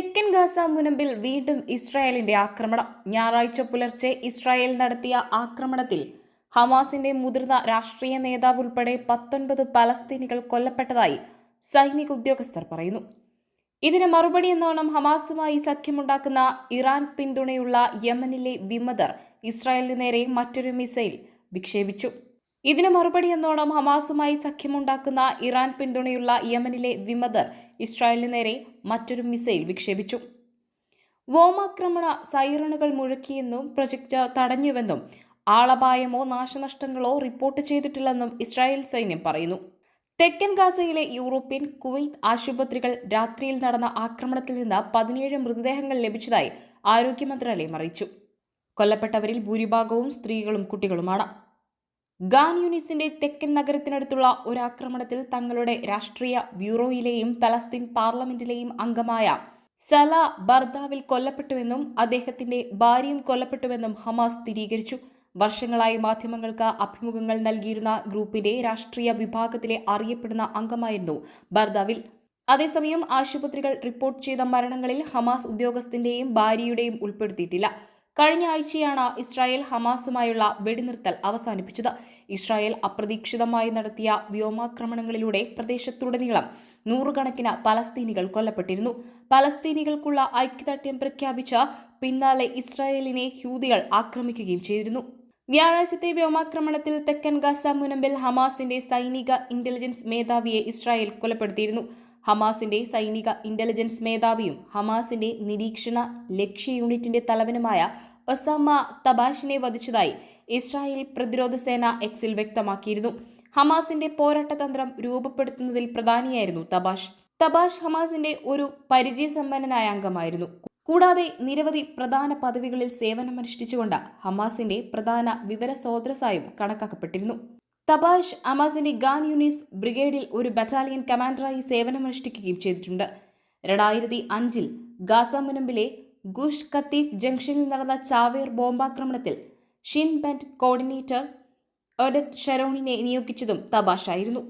തെക്കൻ ഗാസ മുനമ്പിൽ വീണ്ടും ഇസ്രായേലിന്റെ ആക്രമണം. ഞായറാഴ്ച പുലർച്ചെ ഇസ്രായേൽ നടത്തിയ ആക്രമണത്തിൽ ഹമാസിന്റെ മുതിർന്ന രാഷ്ട്രീയ നേതാവ് ഉൾപ്പെടെ പത്തൊൻപത് പലസ്തീനികൾ കൊല്ലപ്പെട്ടതായി സൈനിക ഉദ്യോഗസ്ഥർ പറയുന്നു. ഇതിന് മറുപടി എന്നോണം ഹമാസുമായി സഖ്യമുണ്ടാക്കുന്ന ഇറാൻ പിന്തുണയുള്ള യമനിലെ വിമതർ ഇസ്രായേലിന് നേരെ മറ്റൊരു മിസൈൽ വിക്ഷേപിച്ചു. ഇതിന് മറുപടി എന്നോണം ഹമാസുമായി സഖ്യമുണ്ടാക്കുന്ന ഇറാൻ പിന്തുണയുള്ള യമനിലെ വിമതർ ഇസ്രായേലിന് നേരെ മറ്റൊരു മിസൈൽ വിക്ഷേപിച്ചു. വ്യോമാക്രമണ സൈറണുകൾ മുഴക്കിയെന്നും പ്രൊജക്ട് തടഞ്ഞുവെന്നും ആളപായമോ നാശനഷ്ടങ്ങളോ റിപ്പോർട്ട് ചെയ്തിട്ടില്ലെന്നും ഇസ്രായേൽ സൈന്യം പറയുന്നു. തെക്കൻ ഗാസയിലെ യൂറോപ്യൻ കുവൈത്ത് ആശുപത്രികൾ രാത്രിയിൽ നടന്ന ആക്രമണത്തിൽ നിന്ന് പതിനേഴ് മൃതദേഹങ്ങൾ ലഭിച്ചതായി ആരോഗ്യ മന്ത്രാലയം അറിയിച്ചു. കൊല്ലപ്പെട്ടവരിൽ ഭൂരിഭാഗവും സ്ത്രീകളും കുട്ടികളുമാണ്. ഗാൻ യൂണിസിന്റെ തെക്കൻ നഗരത്തിനടുത്തുള്ള ഒരു ആക്രമണത്തിൽ തങ്ങളുടെ രാഷ്ട്രീയ ബ്യൂറോയിലെയും പലസ്തീൻ പാർലമെന്റിലെയും അംഗമായ സല ബർദാവിൽ കൊല്ലപ്പെട്ടുവെന്നും അദ്ദേഹത്തിന്റെ ഭാര്യയും കൊല്ലപ്പെട്ടുവെന്നും ഹമാസ് സ്ഥിരീകരിച്ചു. വർഷങ്ങളായി മാധ്യമങ്ങൾക്ക് അഭിമുഖങ്ങൾ നൽകിയിരുന്ന ഗ്രൂപ്പിന്റെ രാഷ്ട്രീയ വിഭാഗത്തിലെ അറിയപ്പെടുന്ന അംഗമായിരുന്നു ബർദാവിൽ. അതേസമയം ആശുപത്രികൾ റിപ്പോർട്ട് ചെയ്ത മരണങ്ങളിൽ ഹമാസ് ഉദ്യോഗസ്ഥന്റെയും ഭാര്യയുടെയും ഉൾപ്പെടുത്തിയിട്ടില്ല. കഴിഞ്ഞ ആഴ്ചയാണ് ഇസ്രായേൽ ഹമാസുമായുള്ള വെടിനിർത്തൽ അവസാനിപ്പിച്ചത്. ഇസ്രായേൽ അപ്രതീക്ഷിതമായി നടത്തിയ വ്യോമാക്രമണങ്ങളിലൂടെ പ്രദേശത്തുടനീളം നൂറുകണക്കിന് പലസ്തീനികൾ കൊല്ലപ്പെട്ടിരുന്നു. പലസ്തീനികൾക്കുള്ള ഐക്യദാർഢ്യം പ്രഖ്യാപിച്ച പിന്നാലെ ഇസ്രായേലിനെ ഹ്യൂദികൾ ആക്രമിക്കുകയും ചെയ്തിരുന്നു. വ്യാഴാഴ്ചത്തെ വ്യോമാക്രമണത്തിൽ തെക്കൻ ഗാസ മുനമ്പിൽ ഹമാസിന്റെ സൈനിക ഇന്റലിജൻസ് മേധാവിയെ ഇസ്രായേൽ കൊലപ്പെടുത്തിയിരുന്നു. ഹമാസിന്റെ സൈനിക ഇന്റലിജൻസ് മേധാവിയും ഹമാസിന്റെ നിരീക്ഷണ ലക്ഷ്യ യൂണിറ്റിന്റെ തലവനുമായ ഒസാമ തബാഷിനെ വധിച്ചതായി ഇസ്രായേൽ പ്രതിരോധ സേന എക്സിൽ വ്യക്തമാക്കിയിരുന്നു. ഹമാസിന്റെ പോരാട്ടതന്ത്രം രൂപപ്പെടുത്തുന്നതിൽ പ്രധാനിയായിരുന്നു തബാഷ് തബാഷ് ഹമാസിന്റെ ഒരു പരിചയസമ്പന്നനായ അംഗമായിരുന്നു. കൂടാതെ നിരവധി പ്രധാന പദവികളിൽ സേവനമനുഷ്ഠിച്ചുകൊണ്ട് ഹമാസിന്റെ പ്രധാന വിവര സ്രോതസ്സായും കണക്കാക്കപ്പെട്ടിരുന്നു. തബാഷ് ഹമാസിന്റെ ഗാൻ യൂണിസ് ബ്രിഗേഡിൽ ഒരു ബറ്റാലിയൻ കമാൻഡറായി സേവനമനുഷ്ഠിക്കുകയും ചെയ്തിട്ടുണ്ട്. രണ്ടായിരത്തി അഞ്ചിൽ ഗാസ മുനമ്പിലെ ഗുഷ് കത്തീഫ് ജംഗ്ഷനിൽ നടന്ന ചാവേർ ബോംബാക്രമണത്തിൽ ഷിൻ ബെൻഡ് കോർഡിനേറ്റർ എഡറ്റ് ഷെറോണിനെ നിയോഗിച്ചതും തബാഷ് ആയിരുന്നു